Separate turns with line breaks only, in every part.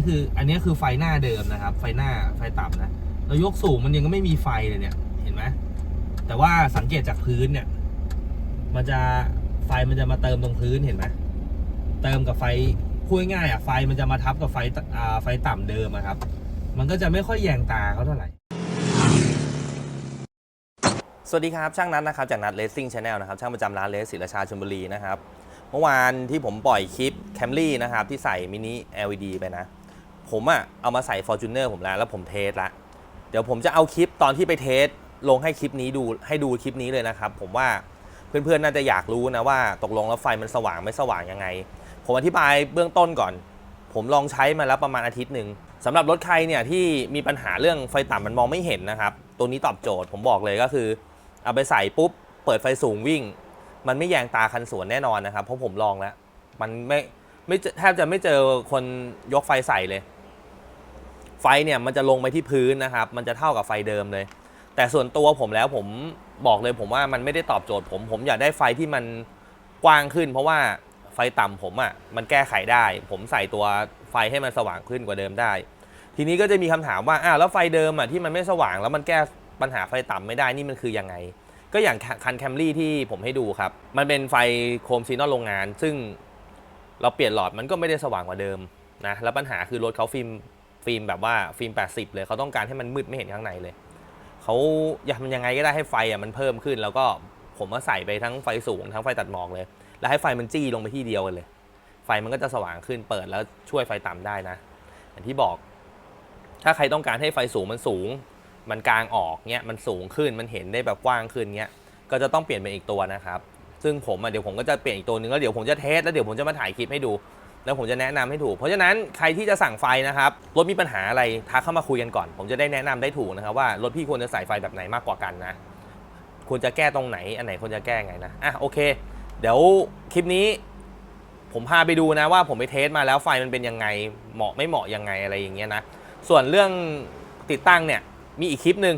นี้คืออันนี้คือไฟหน้าเดิมนะครับ ไฟหน้าไฟต่ำนะเรายกสูงมันยังไม่มีไฟเลยเนี่ย เห็นไหมแต่ว่าสังเกตจากพื้นเนี่ย มันจะไฟมันจะมาเติมตรงพื้นเห็นไหมเติมกับไฟพูดง่ายอะไฟมันจะมาทับกับไฟตอ่าไฟต่ำเดิมอะครับ มันก็จะไม่ค่อยแยงตาเขาเท่าไหร่
สวัสดีครับ ช่างนัทนะครับจากนัทเลสซิ่งชาแนลนะครับช่างประจำร้านเลสศิลาชาชลบุรีนะครับเมื่อวานที่ผมปล่อยคลิปแคมรี่นะครับที่ใส่มินิ LED ไปนะ ผมอะเอามาใส่ Fortuner ผมแล้ว แล้วผมเทสละ เดี๋ยวผมจะเอาคลิปตอนที่ไปเทสลงให้คลิปนี้ดูให้ดูคลิปนี้เลยนะครับ ผมว่าเพื่อนๆน่าจะอยากรู้นะว่าตกลงแล้วไฟมันสว่างไม่สว่างยังไง ผมอธิบายเบื้องต้นก่อน ผมลองใช้มาแล้วประมาณอาทิตย์หนึ่งสำหรับรถใครเนี่ยที่มีปัญหาเรื่องไฟต่ำมันมองไม่เห็นนะครับตัวนี้ตอบโจทย์ผมบอกเลยก็คือ เอาไปใส่ปุ๊บ เปิดไฟสูงวิ่ง มันไม่แยงตาคันสวนแน่นอนนะครับเพราะผมลองแล้ว มันไม่ไม่แทบจะไม่เจอคนยกไฟใส่เลย ไฟเนี่ยมันจะลงไปที่พื้นนะครับ มันจะเท่ากับไฟเดิมเลย แต่ส่วนตัวผมแล้วผมบอกเลยผมว่ามันไม่ได้ตอบโจทย์ผมผมอยากได้ไฟที่มันกว้างขึ้น เพราะว่าไฟต่ำผมอะ่ะมันแก้ไขได้ ผมใส่ตัวไฟให้มันสว่างขึ้นกว่าเดิมได้ ทีนี้ก็จะมีคำถามว่าอ้าวแล้วไฟเดิมอะ่ะที่มันไม่สว่างแล้วมันแก้ปัญหาไฟต่ำไม่ได้นี่มันคือยังไง ก็อย่างคันแคมรี่ที่ผมให้ดูครับ มันเป็นไฟโคมซีนอนโรงงาน ซึ่งเราเปลี่ยนหลอดมันก็ไม่ได้สว่างกว่าเดิมนะแล้วปัญหาคือรถเขาฟิล์ม ฟิล์มแบบว่าฟิล์ม 80 เลยเขาต้องการให้มันมืดไม่เห็นข้างในเลยเขาอยากมันยังไงก็ได้ให้ไฟอะมันเพิ่มขึ้น แล้วก็ผมก็ใส่ไปทั้งไฟสูงทั้งไฟตัดหมอกเลย แล้วให้ไฟมันจี้ลงไปที่เดียวกันเลย ไฟมันก็จะสว่างขึ้นเปิดแล้วช่วยไฟต่ำได้นะ อย่างที่บอก ถ้าใครต้องการให้ไฟสูงมันสูง มันกลางออกเนี้ยมันสูงขึ้นมันเห็นได้แบบกว้างขึ้นเนี้ยก็จะต้องเปลี่ยนเป็นอีกตัวนะครับ ซึ่งผมอะเดี๋ยวผมก็จะเปลี่ยนอีกตัวนึงแล้วเดี๋ยวผมจะเทสแล้วเดี๋ยวผมจะมาถ่ายคลิปให้ดู แล้วผมจะแนะนำให้ถูก เพราะฉะนั้นใครที่จะสั่งไฟนะครับรถมีปัญหาอะไรทักเข้ามาคุยกันก่อน ผมจะได้แนะนำได้ถูกนะครับว่ารถพี่ควรจะใส่ไฟแบบไหนมากกว่ากันนะควรจะแก้ตรงไหนอันไหนควรจะแก้ไงนะอะโอเค เดี๋ยวคลิปนี้ ผมพาไปดูนะว่าผมไปเทสมาแล้วไฟมันเป็นยังไงเหมาะไม่เหมาะยังไงอะไรอย่างเงี้ยนะส่วนเรื่องติดตั้งเนี่ยมีอีกคลิปหนึ่ง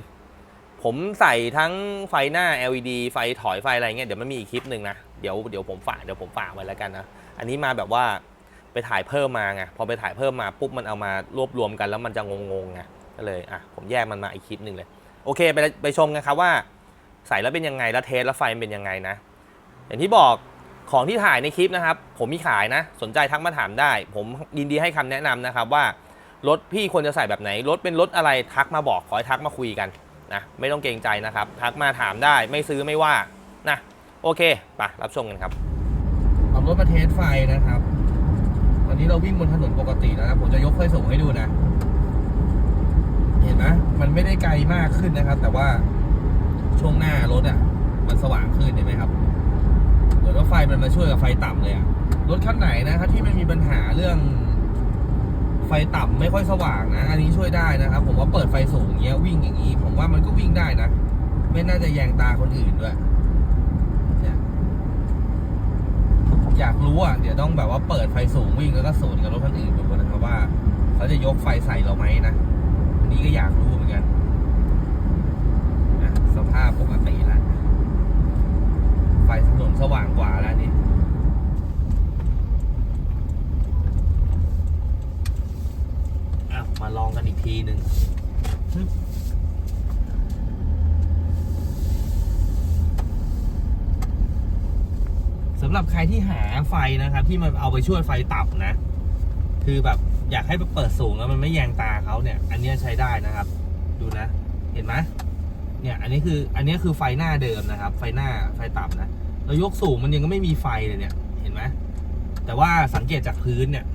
ผมใส่ทั้งไฟหน้า LED ไฟถอยไฟอะไรเงี้ยเดี๋ยวมันมีอีกคลิปหนึ่งนะเดี๋ยวเดี๋ยวผมฝากเดี๋ยวผมฝากไว้แล้วกันนะอันนี้มาแบบว่า ไปถ่ายเพิ่มมาไงพอไปถ่ายเพิ่มมาปุ๊บมันเอามารวบรวมกัน แล้วมันจะงงๆไงก็เลยอะผมแยกมันมาอีกคลิปหนึ่งเลย โอเคไปไปชมกันครับว่า ใส่แล้วเป็นยังไงแล้วเทสแล้วไฟเป็นยังไงนะ อย่างที่บอกของที่ถ่ายในคลิปนะครับ ผมมีขายนะ สนใจทักมาถามได้ ผมยินดีให้คำแนะนำนะครับว่ารถพี่ควรจะใส่แบบไหนรถเป็นรถอะไรทักมาบอกขอให้ทักมาคุยกันนะไม่ต้องเกรงใจนะครับ ทักมาถามได้ไม่ซื้อไม่ว่านะโอเคไปรับชมกันครับ
ขับรถมาเทสไฟนะครับ อนนี้เราวิ่งบนถนนปกติแล้วนะผมจะยกไฟสูงให้ดูนะ เห็นไหมมันไม่ได้ไกลมากขึ้นนะครับ แต่ว่าช่วงหน้ารถอะ มันสว่างขึ้นเห็นไหมครับเหมือนว่าไฟมันมาช่วยกับไฟต่ำเลยอะ รถคันไหนนะครับที่ไม่มีปัญหาเรื่องไฟต่ำไม่ค่อยสว่างนะ อันนี้ช่วยได้นะครับ ผมว่าเปิดไฟสูงอย่างเงี้ยวิ่งอย่างนี้ ผมว่ามันก็วิ่งได้นะ ไม่น่าจะแยงตาคนอื่นด้วย อยากรู้อะเดี๋ยวต้องแบบว่าเปิดไฟสูงวิ่งแล้วก็สวนกับรถคันอื่นดูนะครับว่า เขาจะยกไฟใส่เราไหมนะอันนี้ก็อยากรู้เหมือนกันนะสภาพปกติแล้วไฟถนนสว่างกว่าแล้วนี่มาลองกันอีกทีหนึ่งฮึบ สำหรับใครที่หาไฟนะครับ ที่มันเอาไปช่วยไฟต่ำนะ คือแบบอยากให้เปิดสูงแล้วมันไม่แยงตาเขาเนี่ย อันเนี้ยใช้ได้นะครับ ดูนะ เห็นไหมเนี่ย อันนี้คือ อันนี้คือไฟหน้าเดิมนะครับ ไฟหน้าไฟต่ำนะเรายกสูงมันยังไม่มีไฟเลยเนี่ย เห็นไหมแต่ว่าสังเกตจากพื้นเนี่ย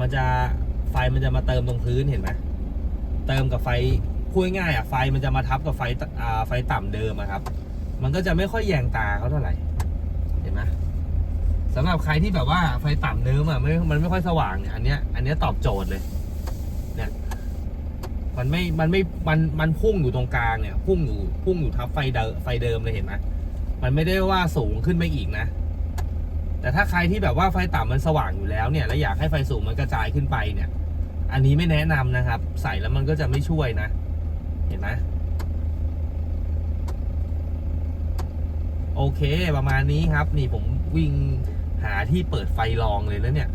มันจะไฟมันจะมาเติมตรงพื้นเห็นไหมเติมกับไฟพูดง่ายอะไฟมันจะมาทับกับไฟตอ่าไฟต่ำเดิมอะครับ มันก็จะไม่ค่อยแยงตาเขาเท่าไหร่ เห็นไหมสำหรับใครที่แบบว่าไฟต่ำเนื้ออะไม่มันไม่ค่อยสว่างเนี่ยอันเนี้ยอันเนี้ยตอบโจทย์เลย เนี่ย มันไม่มันไม่มันมันพุ่งอยู่ตรงกลางเนี่ย พุ่งอยู่พุ่งอยู่ทับไฟเดิมไฟเดิมเลยเห็นไหมมันไม่ได้ว่าสูงขึ้นไปอีกนะ แต่ถ้าใครที่แบบว่าไฟต่ำมันสว่างอยู่แล้วเนี่ย แล้วอยากให้ไฟสูงมันกระจายขึ้นไปเนี่ย อันนี้ไม่แนะนำนะครับ ใส่แล้วมันก็จะไม่ช่วยนะ เห็นไหม โอเคประมาณนี้ครับ นี่ผมวิ่งหาที่เปิดไฟรองเลยแล้วเนี่ย